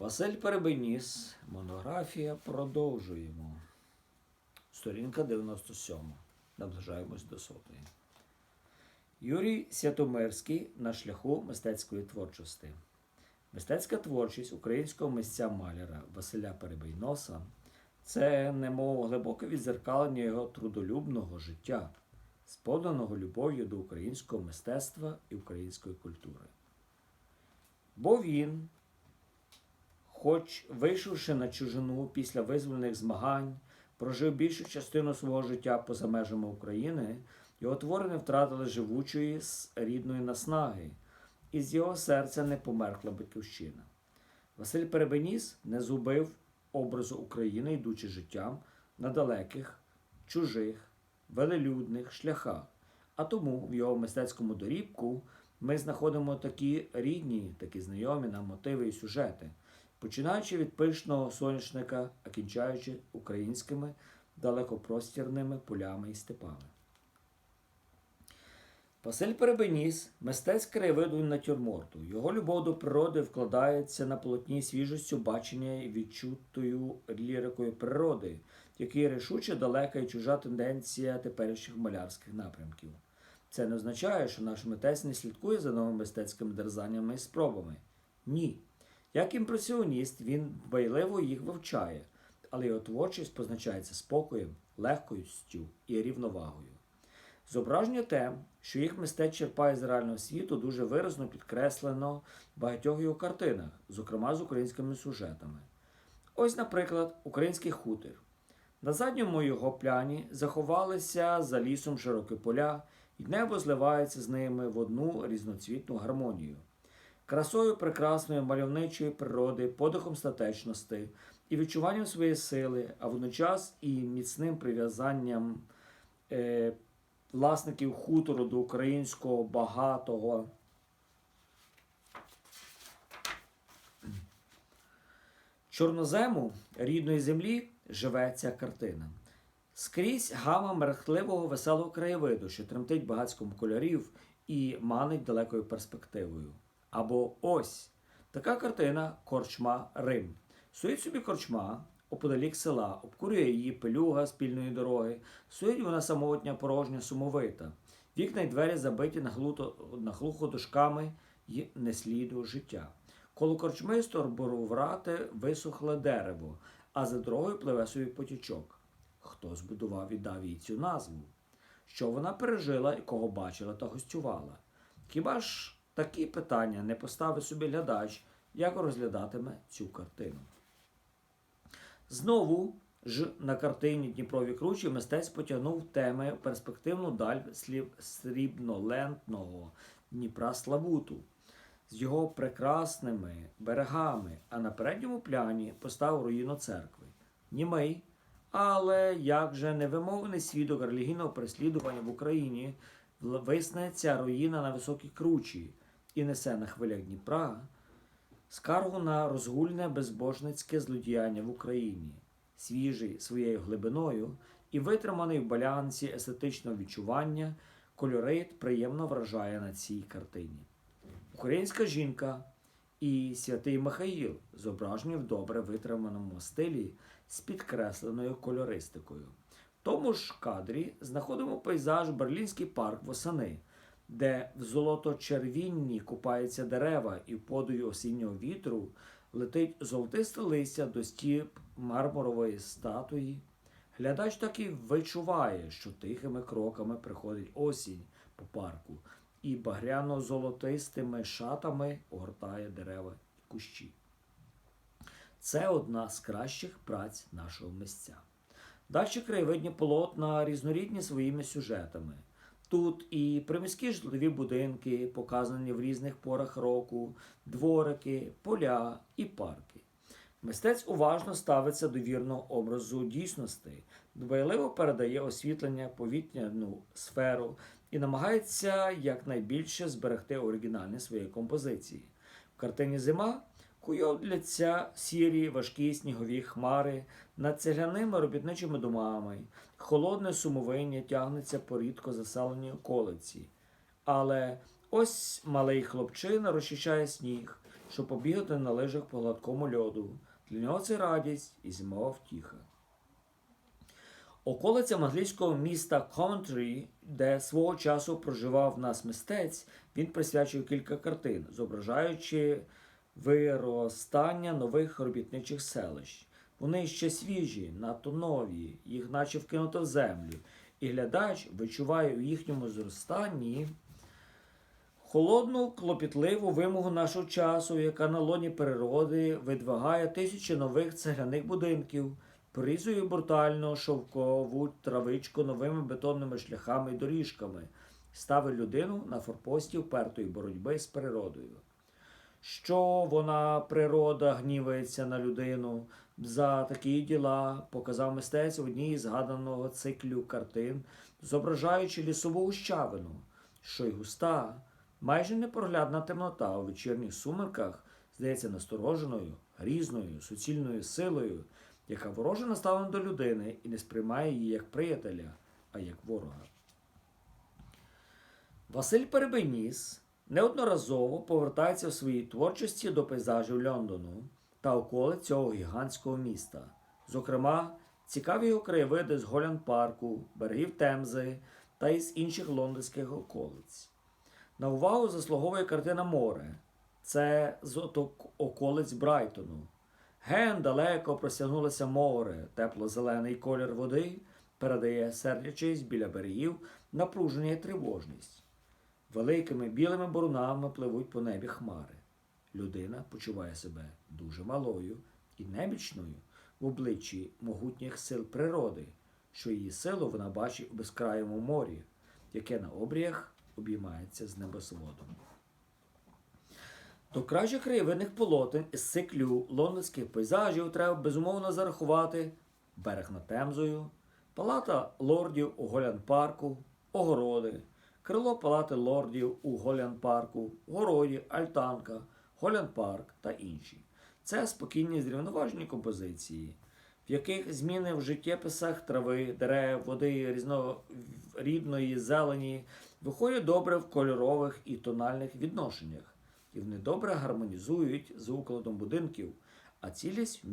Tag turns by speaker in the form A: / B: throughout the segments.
A: Василь Перебеніс, монографія. Продовжуємо. Сторінка 97. Наближаємось до сотої. Юрій Святомирський на шляху мистецької творчості. Мистецька творчість українського митця маляра Василя Перебийноса це немов глибоке відзеркалення його трудолюбного життя, споданого любов'ю до українського мистецтва і української культури. Бо він, хоч вийшовши на чужину після визвольних змагань, прожив більшу частину свого життя поза межами України, його твори не втратили живучої рідної наснаги, і з його серця не померкла батьківщина. Василь Перебеніс не зубив образу України, йдучи життям на далеких, чужих, велелюдних шляхах. А тому в його мистецькому дорібку ми знаходимо такі рідні, такі знайомі нам мотиви і сюжети, починаючи від пишного соняшника, а кінчаючи українськими далекопростірними полями і степами. Василь Перебеніс мистецький краєвиду натюрморту. Його любов до природи вкладається на полотні свіжістю бачення і відчутою лірикою природи, який рішуче далека і чужа тенденція теперішніх малярських напрямків. Це не означає, що наш митець не слідкує за новими мистецькими дерзаннями і спробами. Ні. Як імпресіоніст, він дбайливо їх вивчає, але його творчість позначається спокоєм, легкостю і рівновагою. Зображення тем, що їх мистець черпає з реального світу, дуже виразно підкреслено в багатьох його картинах, зокрема з українськими сюжетами. Ось, наприклад, український хутір. На задньому його пляні заховалися за лісом широкі поля, і небо зливається з ними в одну різноцвітну гармонію. Красою прекрасної мальовничої природи, подихом статечності і відчуванням своєї сили, а водночас і міцним прив'язанням е, власників хутору до українського багатого чорнозему рідної землі живе ця картина. Скрізь гама мерехтливого веселого краєвиду, що тремтить багатськом кольорів і манить далекою перспективою. Або ось така картина Корчма Рим. Стоїть собі корчма оподалік села, обкурює її пилюга спільної дороги, стоїть вона самотня, порожня, сумовита. Вікна й двері забиті нахлухо дошками й не сліду життя. Коло корчми сторбороврати висохле дерево, а за дорогою пливе собі потічок. Хто збудував і дав їй цю назву? Що вона пережила і кого бачила та гостювала? Хіба ж такі питання не поставить собі глядач, як розглядатиме цю картину? Знову ж на картині Дніпрові кручі мистець потягнув теми перспективну даль слів срібнолентного Дніпра Славуту з його прекрасними берегами, а на передньому пляні поставив руїну церкви. Німий, але як же невимовний свідок релігійного переслідування в Україні вл- висне ця руїна на високій кручі і несе на хвилях Дніпра скаргу на розгульне безбожницьке злодіяння в Україні, свіжий своєю глибиною і витриманий в балансі естетичного відчування, кольорит приємно вражає на цій картині. Українська жінка і святий Михаїл зображені в добре витриманому стилі з підкресленою кольористикою. В тому ж кадрі знаходимо пейзаж Берлінський парк восени, де в золото-червінні купаються дерева і в подою осіннього вітру летить золотисте листя до стіп мармурової статуї. Глядач так і відчуває, що тихими кроками приходить осінь по парку і багряно-золотистими шатами огортає дерева і кущі. Це одна з кращих праць нашого місця. Далі краєвидні полотна різнорідні своїми сюжетами. Тут і приміські житлові будинки, показані в різних порах року, дворики, поля і парки. Мистець уважно ставиться до вірного образу дійсності, дбайливо передає освітлення повітряну сферу і намагається якнайбільше зберегти оригінальність своєї композиції. В картині Зима куйовдляться сірі важкі снігові хмари над цегляними робітничими домами, холодне сумовиння тягнеться по рідко заселеній околиці. Але ось малий хлопчина розчищає сніг щоб побігати на лижах по гладкому льоду. Для нього це радість і зимова втіха. Околицям англійського міста Коментрі, де свого часу проживав нас мистець, він присвячив кілька картин, зображаючи виростання нових робітничих селищ. Вони ще свіжі, надто нові, їх наче вкинуто в землю, і глядач відчуває у їхньому зростанні холодну, клопітливу вимогу нашого часу, яка на лоні природи видвигає тисячі нових цегляних будинків, порізує брутально шовкову травичку новими бетонними шляхами і доріжками, ставить людину на форпості впертої боротьби з природою. Що вона, природа, гнівається на людину за такі діла, показав мистець в одній із згаданого циклю картин, зображаючи лісову гущавину, що й густа, майже непроглядна темнота у вечірніх сумерках здається настороженою, грізною, суцільною силою, яка вороже наставлена до людини і не сприймає її як приятеля, а як ворога. Василь Перебеніс неодноразово повертається в своїй творчості до пейзажів Лондону та околиць цього гігантського міста. Зокрема, цікаві його краєвиди з Голянд парку, берегів Темзи та із інших лондонських околиць. На увагу заслуговує картина Море. Це з околиць Брайтону. Ген далеко простягнулося море, тепло-зелений колір води передає, сердячись біля берегів, напруження і тривожність. Великими білими бурунами пливуть по небі хмари. Людина почуває себе дуже малою і немічною в обличчі могутніх сил природи, що її силу вона бачить у безкраєму морі, яке на обріях обіймається з небосводом. До кращих краєвидних полотен із циклю лондонських пейзажів треба безумовно зарахувати берег над Темзою, палата лордів у Голянд парку, огороди, крило палати лордів у Голянд парку, городі, альтанка, Голянд парк та інші. Це спокійні зрівноважені композиції, в яких зміни в життєписах трави, дерев, води, різнорідної зелені виходять добре в кольорових і тональних відношеннях, і вони добре гармонізують з укладом будинків, а цілість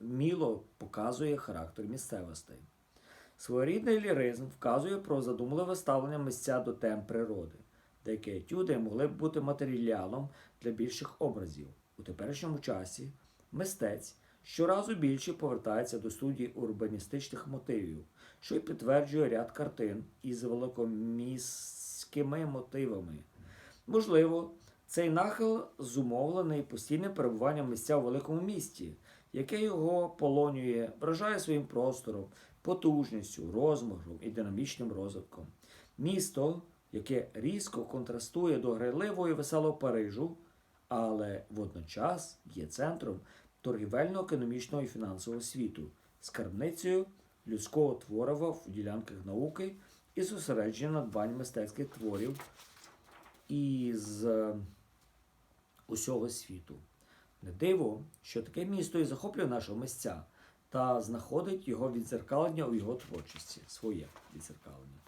A: вміло показує характер місцевостей. Своєрідний ліризм вказує про задумливе ставлення місця до тем природи. Деякі етюди могли б бути матеріалом для більших образів. У теперішньому часі мистець щоразу більше повертається до студії урбаністичних мотивів, що й підтверджує ряд картин із великоміськими мотивами. Можливо, цей нахил зумовлений постійним перебуванням місця у великому місті, яке його полонює, вражає своїм простором, потужністю, розмахом і динамічним розвитком. Місто, яке різко контрастує до грайливого і веселого Парижу, але водночас є центром торгівельно-економічного і фінансового світу, скарбницею людського творива в ділянках науки і зосередження надбань мистецьких творів із е, усього світу. Не диво, що таке місто і захоплює нашого місця та знаходить його відзеркалення у його творчості, своє відзеркалення.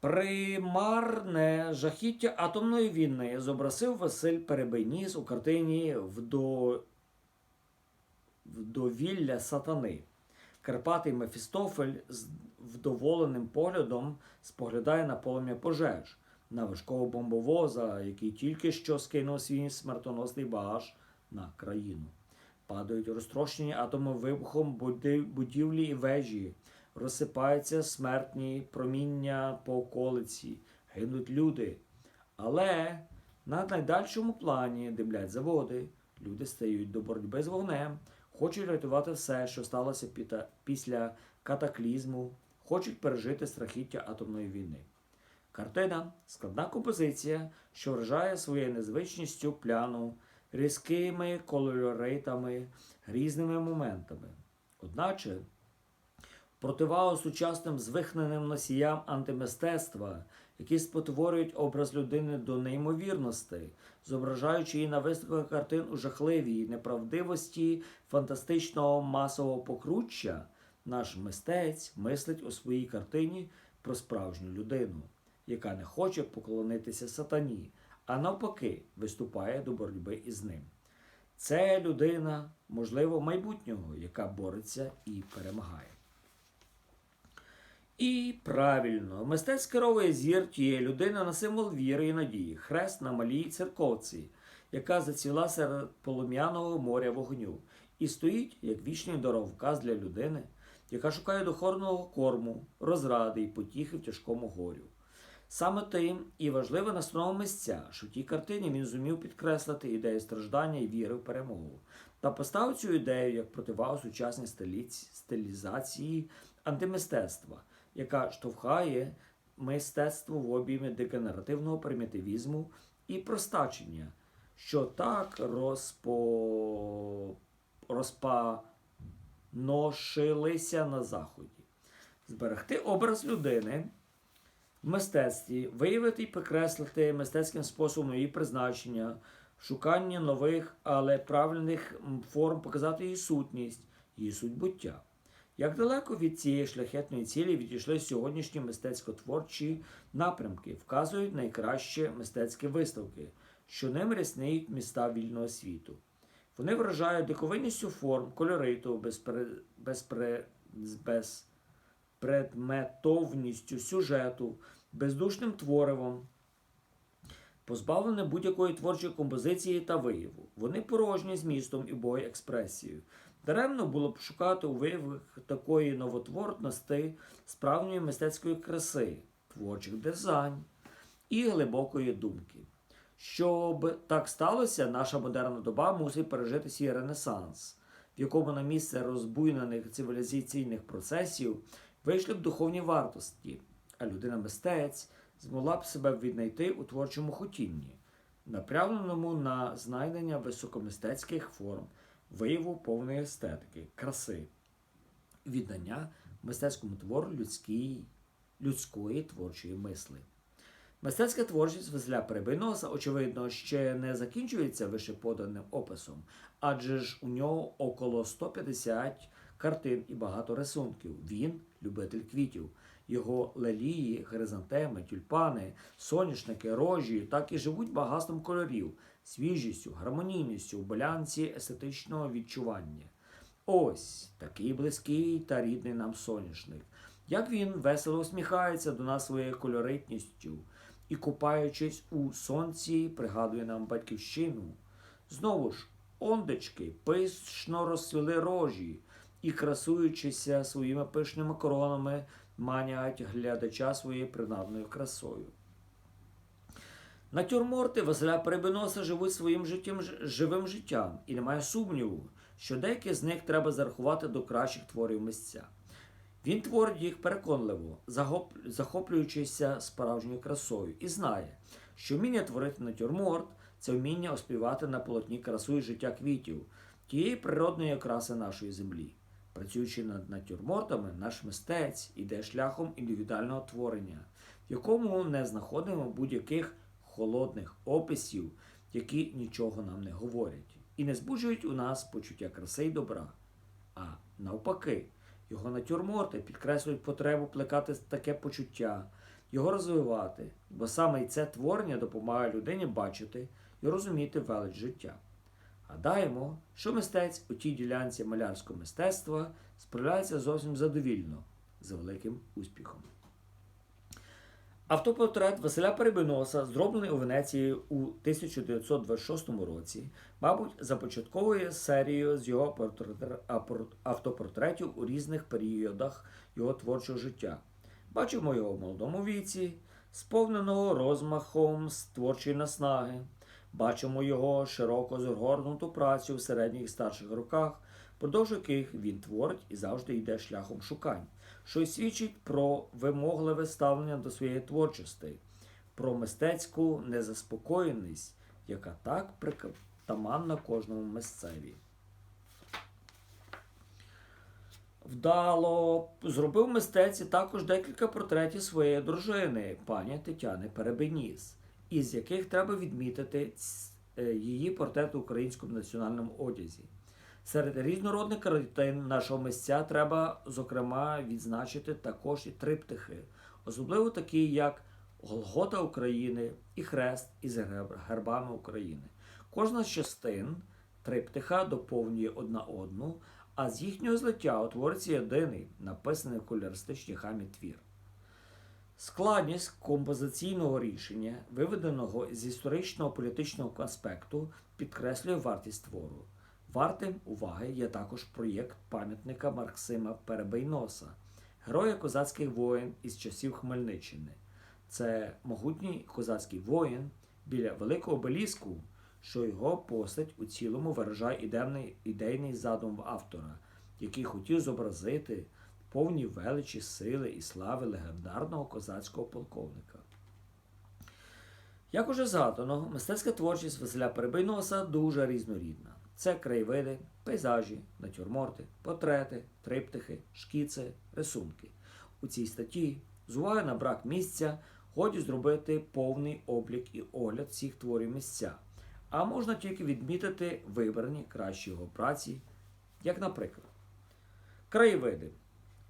A: Примарне жахіття атомної війни зобразив Василь Перебеніс у картині «Вдо... Вдовілля сатани. Карпатий Мефістофель з вдоволеним поглядом споглядає на полум'я пожеж, на важкого бомбовоза, який тільки що скинув свій смертоносний багаж на країну. Падають розтрощені атомом вибухом будівлі і вежі, розсипаються смертні проміння по околиці, гинуть люди. Але на найдальшому плані димлять заводи, люди стають до боротьби з вогнем, хочуть рятувати все, що сталося після катаклізму, хочуть пережити страхіття атомної війни. Картина. Складна композиція, що вражає своєю незвичністю пляну, різкими кольоритами, грізними моментами. Одначе, противагу сучасним звихненим носіям антимистецтва, які спотворюють образ людини до неймовірності, зображаючи її на виставках картин у жахливій неправдивості фантастичного масового покруччя, наш мистець мислить у своїй картині про справжню людину, яка не хоче поклонитися сатані, а навпаки, виступає до боротьби із ним. Це людина, можливо, майбутнього, яка бореться і перемагає. І правильно, мистець керовує зір тієї людини на символ віри і надії, хрест на малій церковці, яка зацвіла серед полум'яного моря вогню, і стоїть як вічний дороговказ для людини, яка шукає духовного корму, розради і потіхи в тяжкому горю. Саме тим і важливе настанова місця, що в тій картині він зумів підкреслити ідею страждання і віри в перемогу, та поставив цю ідею як противагу сучасній стиліці- стилізації антимистецтва, яка штовхає мистецтво в обійми дегенеративного примітивізму і простачення, що так розпо... розпаношилися на заході. Зберегти образ людини в мистецтві, виявити і підкреслити мистецьким способом її призначення, шукання нових, але правильних форм показати її сутність, її суть буття. Як далеко від цієї шляхетної цілі відійшли сьогоднішні мистецько-творчі напрямки, вказують найкращі мистецькі виставки, що ним рясніють міста вільного світу. Вони вражають диковинністю форм, кольориту, безпре... безпре... з безпредметовністю сюжету, бездушним творивом, позбавлене будь-якої творчої композиції та вияву. Вони порожні змістом і бою експресією. Даремно було б шукати у виявах такої новотворності справжньої мистецької краси, творчих дизайн і глибокої думки. Щоб так сталося, наша модерна доба мусить пережити свій ренесанс, в якому на місце розбуйнених цивілізаційних процесів вийшли б духовні вартості, а людина-мистець змогла б себе віднайти у творчому хотінні, направленому на знайдення високомистецьких форм, вияву повної естетики, краси, віддання мистецькому твору людській, людської творчої мисли. Мистецька творчість Василя Перебийноса, очевидно, ще не закінчується вишеподаним описом, адже ж у нього около 150 картин і багато рисунків. Він любитель квітів. Його лелії, хризантеми, тюльпани, соняшники, рожі так і живуть багатством кольорів, свіжістю, гармонійністю у балансі естетичного відчування. Ось такий близький та рідний нам соняшник. Як він весело усміхається до нас своєю кольоритністю і, купаючись у сонці, пригадує нам батьківщину. Знову ж, ондечки пишно розцвіли рожі і, красуючися своїми пишними коронами, манять глядача своєю принадною красою. Натюрморти Василя Перебиноса живуть своїм життям, живим життям, і немає сумніву, що деякі з них треба зарахувати до кращих творів місця. Він творить їх переконливо, захоплюючися справжньою красою, і знає, що вміння творити натюрморт це вміння оспівати на полотні красу і життя квітів, тієї природної окраси нашої землі. Працюючи над натюрмортами, наш мистець іде шляхом індивідуального творення, в якому не знаходимо будь-яких холодних описів, які нічого нам не говорять, і не збуджують у нас почуття краси й добра. А навпаки, його натюрморти підкреслюють потребу плекати таке почуття, його розвивати, бо саме й це творення допомагає людині бачити і розуміти велич життя. Гадаємо, що мистець у тій ділянці малярського мистецтва справляється зовсім задовільно, з великим успіхом. Автопортрет Василя Перебиноса, зроблений у Венеції у 1926 році, мабуть, започатковує серію з його автопортретів у різних періодах його творчого життя. Бачимо його в молодому віці, сповненого розмахом з творчої наснаги. Бачимо його широко згорнуту працю в середніх і старших роках, впродовж яких він творить і завжди йде шляхом шукань, що й свідчить про вимогливе ставлення до своєї творчості, про мистецьку незаспокоєність, яка так притаманна кожному мисцеві. Вдало зробив мистець також декілька портретів своєї дружини, пані Тетяни Перебеніс, із яких треба відмітити е, її портрет у українському національному одязі. Серед різнородних картин нашого місця треба, зокрема, відзначити також і триптихи, особливо такі, як Голгота України і хрест із гербами України. Кожна з частин триптиха доповнює одна одну, а з їхнього злиття утворюється єдиний, написаний в колористичній хамі твір. Складність композиційного рішення, виведеного з історичного політичного аспекту, підкреслює вартість твору. Вартим уваги є також проєкт пам'ятника Максима Перебийноса, героя козацьких воїн із часів Хмельниччини. Це могутній козацький воїн біля великого обеліску, що його постать у цілому виражає ідейний задум автора, який хотів зобразити повні величі сили і слави легендарного козацького полковника. Як уже згадано, мистецька творчість Василя Перебийноса дуже різнорідна. Це краєвиди, пейзажі, натюрморти, портрети, триптихи, шкіци, рисунки. У цій статті з уваги на брак місця годі зробити повний облік і огляд всіх творів місця, а можна тільки відмітити вибрані кращі його праці, як, наприклад, краєвиди,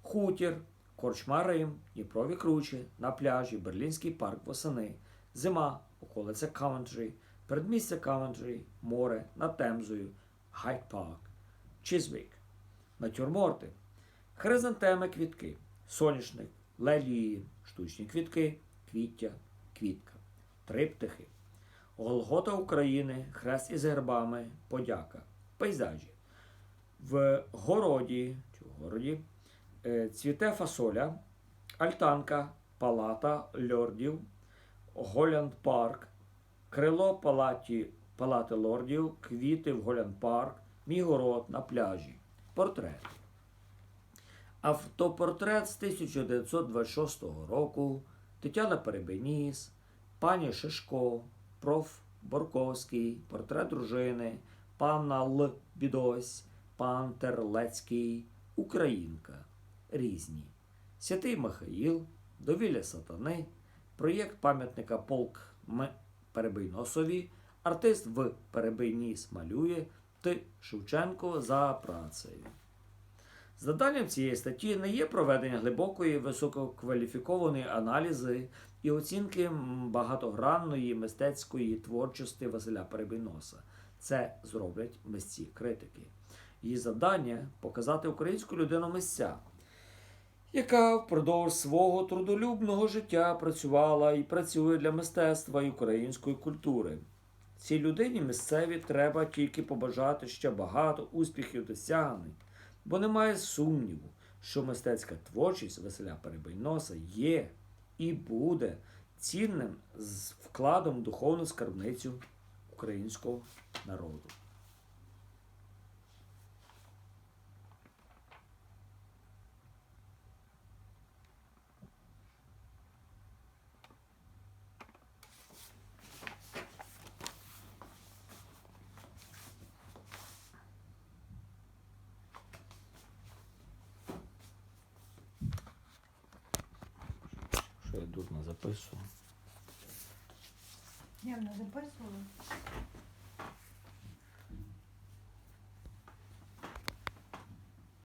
A: хутір, корчма Рим, Дніпрові кручі, на пляжі, Берлінський парк восени, зима, околиця Кавентрі, передмістя Кавентрі, море над Темзою, Гайд Парк, Чизвік, натюрморти, хризантеми квітки, соняшник, лелії, штучні квітки, квіття, квітка, триптихи, Голгота України, хрест із гербами, подяка, пейзажі. В городі, чи в городі цвіте фасоля, альтанка, палата льордів, Голлянд парк, крило палаті, палати лордів, квіти в Голлянд парк, мій город на пляжі, портрет. Автопортрет з 1926 року Тетяна Перебеніс, пані Шишко, проф. Борковський, портрет дружини, панна Л. Бідось, пан Терлецький, Українка. Різні. Святий Михаїл, Довілля сатани, проєкт пам'ятника полк М. Перебийносові, артист В. Перебийніс малює, Т. Шевченко за працею. Завданням цієї статті не є проведення глибокої висококваліфікованої аналізи і оцінки багатогранної мистецької творчості Василя Перебийноса. Це зроблять митці критики. Її завдання показати українську людину митця, яка впродовж свого трудолюбного життя працювала і працює для мистецтва і української культури. Цій людині місцеві треба тільки побажати ще багато успіхів досягнень, бо немає сумніву, що мистецька творчість Василя Перебийноса є і буде цінним з вкладом духовну скарбницю українського народу.
B: Пальцем.